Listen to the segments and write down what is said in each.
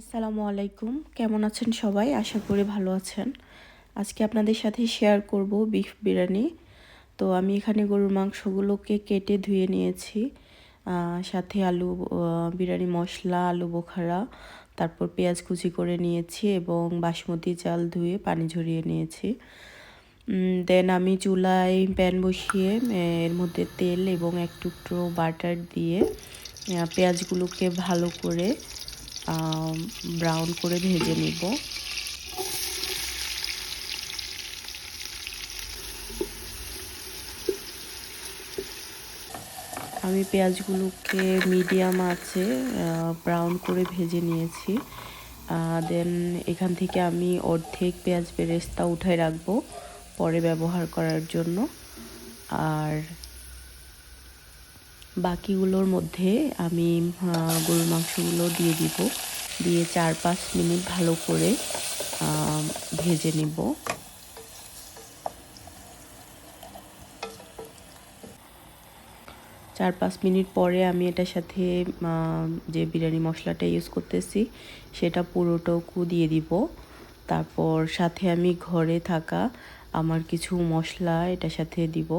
আসসালামু আলাইকুম। কেমন আছেন সবাই? আশা করি ভালো আছেন। আজকে আপনাদের সাথে শেয়ার করব বিফ বিরিয়ানি। তো আমি এখানে গরুর মাংসগুলোকে কেটে ধুয়ে নিয়েছি। সাথে আলু বিরিয়ানি মশলা, আলু বোখারা, তারপর পেঁয়াজ কুচি করে নিয়েছি এবং বাসমতি চাল ধুয়ে পানি ঝরিয়ে নিয়েছি। দেন আমি চুলায় প্যান বসিয়ে এর মধ্যে তেল এবং এক টুকরো বাটার দিয়ে পেঁয়াজগুলোকে ভালো করে ব্রাউন করে ভেজে নিব। আমি পেঁয়াজগুলোকে মিডিয়াম আছে ব্রাউন করে ভেজে নিয়েছি। দেন এখান থেকে আমি অর্ধেক পেঁয়াজ বেরেস্তা উঠাই রাখব, পরে ব্যবহার করার জন্য। আর বাকিগুলোর মধ্যে আমি গরুর মাংসগুলো দিয়ে দিব। দিয়ে চার পাঁচ মিনিট ভালো করে ভেজে নিব। চার পাঁচ মিনিট পরে আমি এটার সাথে যে বিরিয়ানি মশলাটা ইউজ করতেছি, সেটা পুরোটুকু দিয়ে দিব। তারপর সাথে আমি ঘরে থাকা আমার কিছু মশলা এটার সাথে দিব।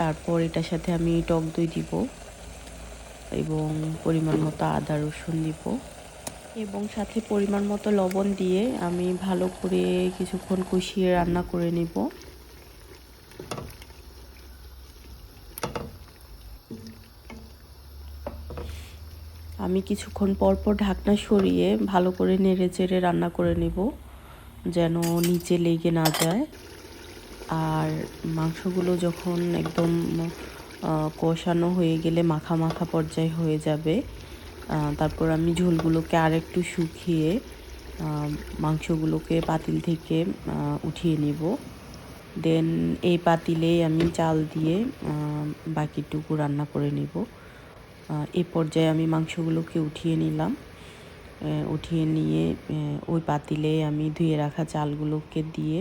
তারপর এটার সাথে আমি টক দই দিব এবং পরিমাণ মতো আদা রসুন দিব এবং সাথে পরিমাণ মতো লবণ দিয়ে আমি ভালো করে কিছুক্ষণ কষিয়ে রান্না করে নিব। আমি কিছুক্ষণ পর পর ঢাকনা সরিয়ে ভালো করে নেড়ে চেড়ে রান্না করে নেব যেন নিচে লেগে না যায়। আর মাংসগুলো যখন একদম কষানো হয়ে গেলে মাখা মাখা পর্যায়ে হয়ে যাবে তারপর আমি ঝোলগুলোকে আরেকটু শুকিয়ে মাংসগুলোকে পাতিল থেকে উঠিয়ে নিব। দেন এই পাতিলে আমি চাল দিয়ে বাকিটুকু রান্না করে নিব। এ পর্যায়ে আমি মাংসগুলোকে উঠিয়ে নিলাম। উঠিয়ে নিয়ে ওই পাতিলে আমি ধুয়ে রাখা চালগুলোকে দিয়ে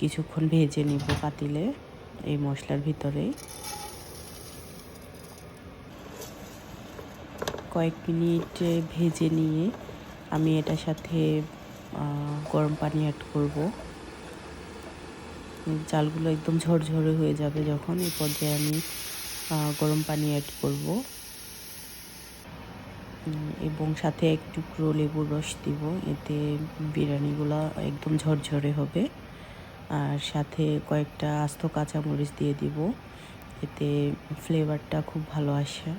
কিছুক্ষণ ভেজে নিব পাতিলে এই মশলার ভিতরে কয়েক মিনিট ভেজে নিয়ে আমি এটার সাথে গরম পানি অ্যাড করব। চালগুলো একদম ঝরঝরে হয়ে যাবে যখন এই পর্যায়ে আমি গরম পানি অ্যাড করব। এবং সাথে এক টুকরো লেবুর রস দিব, এতে বিরিয়ানিগুলো একদম ঝরঝরে হবে। আর সাথে কয়েকটা আস্ত কাঁচামরিচ দিয়ে দিব। এতে ফ্লেভারটা খুব ভালো আসে।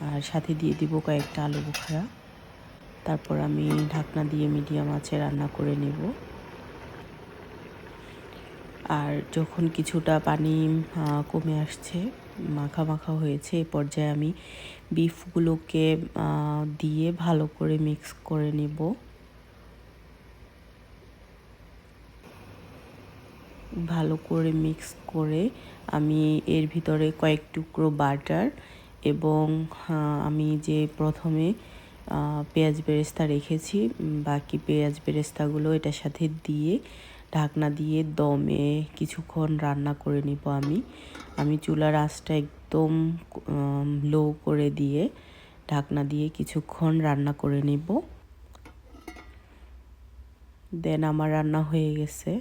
আর সাথে দিয়ে দিব কয়েকটা আলু বোখারা। তারপর আমি ঢাকনা দিয়ে মিডিয়াম আছে রান্না করে নেব। আর যখন কিছুটা পানি কমে আসছে, মাখা মাখা হয়েছে এই পর্যায়ে আমি বিফগুলোকে দিয়ে ভালো করে মিক্স করে নেব। ভালো করে মিক্স করে আমি এর ভিতরে কয়েক টুকরো বাটার এবং আমি যে প্রথমে পেঁয়াজ বেরেস্তা রেখেছি বাকি পেঁয়াজ বেরেস্তাগুলো এটার সাথে দিয়ে, ঢাকনা দিয়ে দমে কিছুক্ষণ রান্না করে নিব আমি। আমি চুলার আঁচটা একদম লো করে দিয়ে ঢাকনা দিয়ে কিছুক্ষণ রান্না করে নিব। দেন আমার রান্না হয়ে গেছে।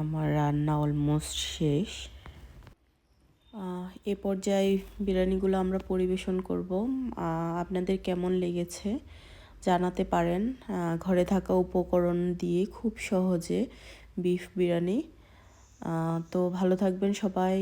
আমার রান্না অলমোস্ট শেষ। এ পর্যায়ে বিরিয়ানিগুলো আমরা পরিবেশন করব। আপনাদের কেমন লেগেছে জানাতে পারেন। ঘরে থাকা উপকরণ দিয়ে খুব সহজে বিফ বিরিয়ানি। তো ভালো থাকবেন সবাই।